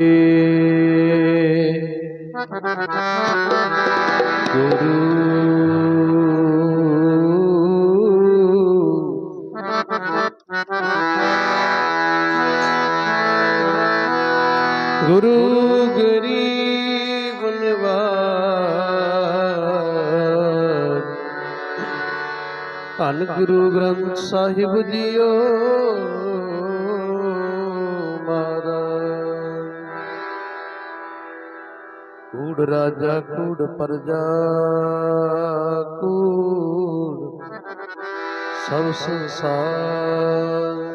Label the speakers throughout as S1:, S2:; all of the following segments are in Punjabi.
S1: ਗੁਰੂ ਗੁਰੂ ਗਰੀਬ ਨਿਵਾਜ ਧੰਨ ਗੁਰੂ ਗ੍ਰੰਥ ਸਾਹਿਬ ਜੀਓ ਕੂੜ ਰਾਜਾ ਕੂੜ ਪ੍ਰਜਾ ਕੂੜ। ਸਭ ਸੰਸਾਰ।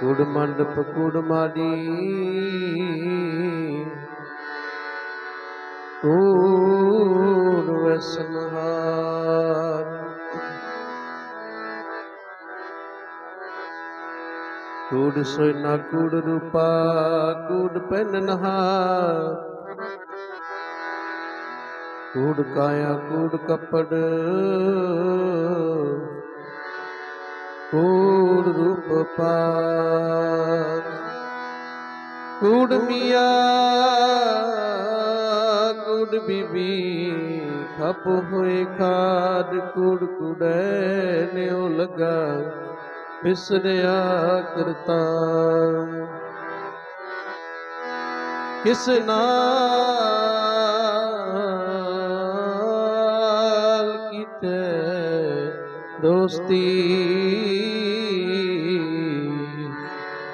S1: ਕੂੜ ਮੰਡਪ ਕੂੜ ਮਾੜੀ ਕੂੜ ਵਸਨਹਾਰ। ਕੂੜ ਸੋਇਨਾ, ਕੂੜ ਰੂਪਾ, ਕੂੜ ਪਹਿਨਨਹਾਰ ਕੂੜ ਕਾਇਆ, ਕੂੜ ਕਪੜ। ਕੂੜ ਰੂਪ ਪਾਰ ਕੂੜ ਮੀਆਂ, ਕੂੜ ਬੀਬੀ, ਖਪ ਹੋਏ ਖਾਦ, ਕੂੜ ਕੁੜੈ ਨਿਉ ਲਗਾ। ਵਿਸਰਿਆ ਕਰਤਾ। ਕਿਸ ਨਾਲ ਕੀਤੇ ਦੋਸਤੀ?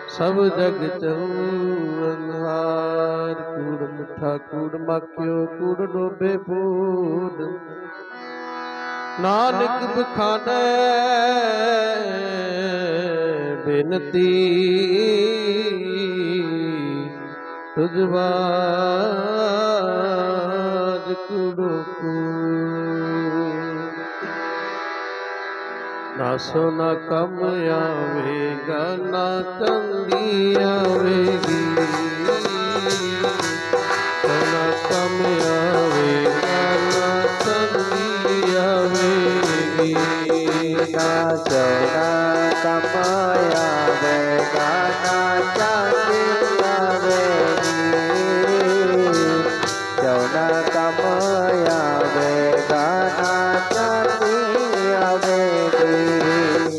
S1: ਸਭ ਜਗ ਚੰਨਹਾਰ ਕੂੜ ਮਿੱਠਾ ਕੂੜ ਮਾਖਿਓ, ਕੂੜ ਡੋਬੇ ਬੂਦ। ਨਾਨਕ ਬਖਾਨੇ ਬਿਨਤੀ ਤੁਝਵਾਜ ਕੁੜੋ ਕੂ ਨਾ ਸੋਨਾ ਕਮ ਆਵੇਗਾ ਨਾ ਚੰਦੀ ਆਵੇਗੀ। ਆਵੇਗੀ ਨਾ
S2: ਸੋਨਾ ਕਮਾਇਆ ਵੇ ਗਾਨਾ ਚਾਂਦੀ ਆਵੇਗੀ ਸੋਨਾ ਕਮਾਇਆ ਵੇ ਗਾਨਾ ਚਾਂਦੀ ਆਵੇਗੀ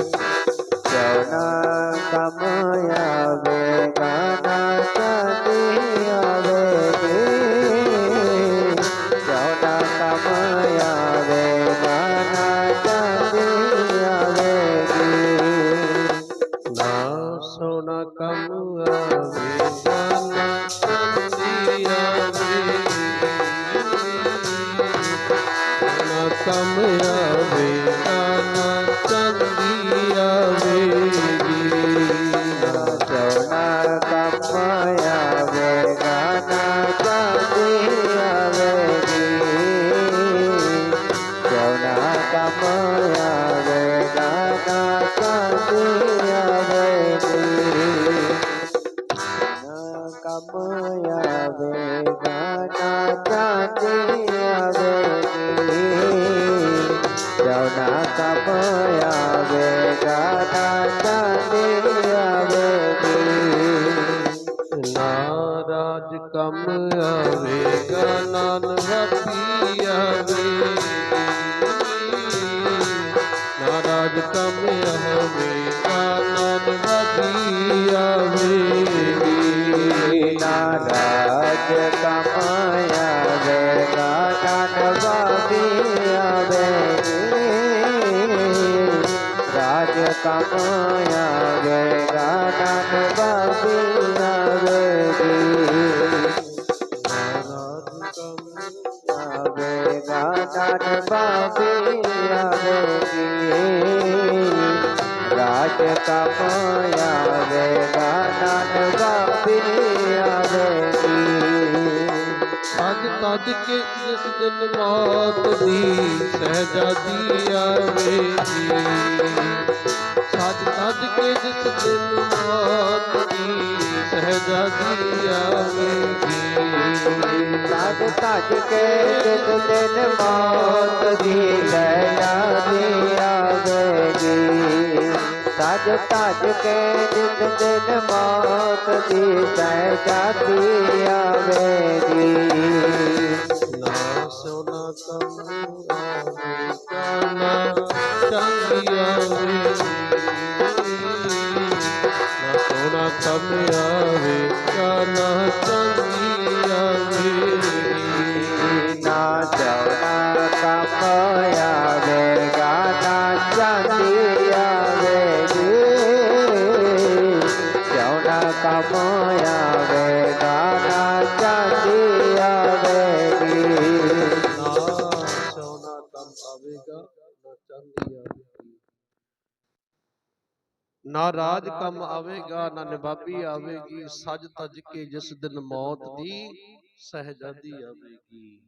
S2: ਸੋਨਾ ਕਮਾਇਆ ਆਵੇਗੀ ਸੋਨਾ ਕਮਾਇਆ ਵੇ ਗਾਨਾ ਚਾਂਦੀ ਆਵੇਗੀ
S1: ਨਾਰਾਜ ਕਮ ਆਵੇਗਾ ਨਾਨ ਵਾਪੀ ਆਵੇਗੀ ਨਾਰਾਜ ਕਮ ਆਵੇਗਾ ਨਾਨ ਵਾਪੀ ਆਵੇਗੀ
S2: ਨਾਰਾਜ ਕਮਾਇਆ ਵੇ ਰਾਜ ਕਮਾਇਆ ਵੇ ਗਾਨਨ ਵਾਦੀ ਆਵੇਗੀ
S1: ਨਾਰਾਜ ਕਮ
S2: ਆਵੇਗਾ ਨਨ ਬਾਬੀ ਆਵੇਗੀ ਰਾਜ ਕਮਾਇਆ ਵੇਗਾ ਨਨ ਬਾਬੀ ਆਵੇਗੀ
S1: ਅੱਜ ਤੱਜ ਕੇ ਜਿਸ ਦਿਨ ਮੌਤ ਸਹਿਜਾਦੀ ਸੱਜ ਤੱਜ ਕੇ ਜਿਸ ਦਿਨ ਮੌਤ ਦੀ ਸਹਿਜਾਦੀ ਆਵੇਗੀ
S2: ਸਜ ਤਜ ਕੇ ਜਿਸ ਦਿਨ ਮੌਤ ਦੀ ਲੈਣਾ ਦੀ ਆਵੇਗੀ ਸਜ ਤਜ ਕੇ ਜਿਤ ਦਿਨ ਮੌਤ ਦੀ ਸਹਿਜਾਦੀ ਆਵੇਗੀ
S1: ਨਾ ਸੋਨਾ ਕੰਮ ਆਵੇ ਕਾਨਾ ਚਾਂਦੀ ਆਵੇ ਸੋਨਾ ਕੰਮ ਆਵੇ ਕਾਨਾ ਚਾਂਦੀ ਆਵੇ
S2: ਨਾ ਜਾਣਾ ਕੰਮ ਆਵੇਗਾ ਨਾ ਚਾਂਦੀ ਆਵੇਗੀ ਜਾਣਾ ਕੰਮ ਆਵੇਗਾ ਨਾ
S1: ਨਾ ਰਾਜ ਕੰਮ ਆਵੇਗਾ, ਨਾ ਨਿਬਾਬੀ ਆਵੇਗੀ, ਸਜ ਤਜ ਕੇ ਜਿਸ ਦਿਨ ਮੌਤ ਦੀ ਸਹਿਜਾਦੀ ਆਵੇਗੀ।